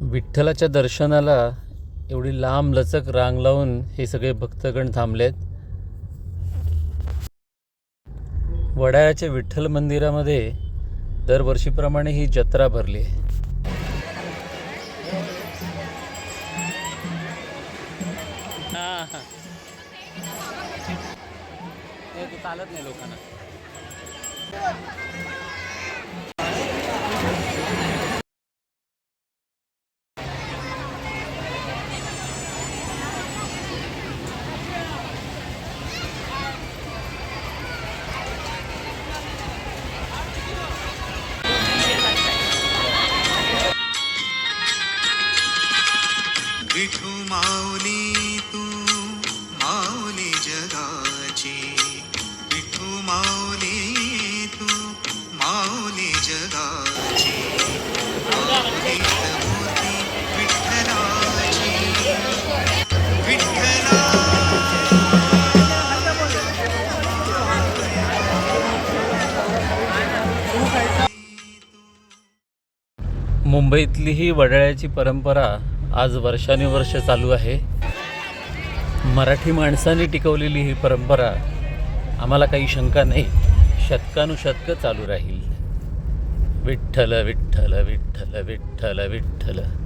विठ्ठलाच्या दर्शनाला एवढी लांब लचक रांग लावून हे सगळे भक्तगण थांबलेत. वडाळ्याच्या विठ्ठल मंदिरामध्ये दरवर्षीप्रमाणे ही जत्रा भरली आहे. चालत नाही लोकांना. विठू माऊली तू माऊली जगाची. विठू माऊली तू माऊली जगाची. अवधूत मूर्ती विठ्ठलाची. विठ्ठला. मुंबईतली ही वडाळ्याची परंपरा आज वर्षानुवर्ष चालू आहे. मराठी माणसाने टिकवलेली ही परंपरा आम्हाला काही शंका नाही शतकानुशतकं चालू राहील. विठ्ठल विठ्ठल विठ्ठल विठ्ठल विठ्ठल.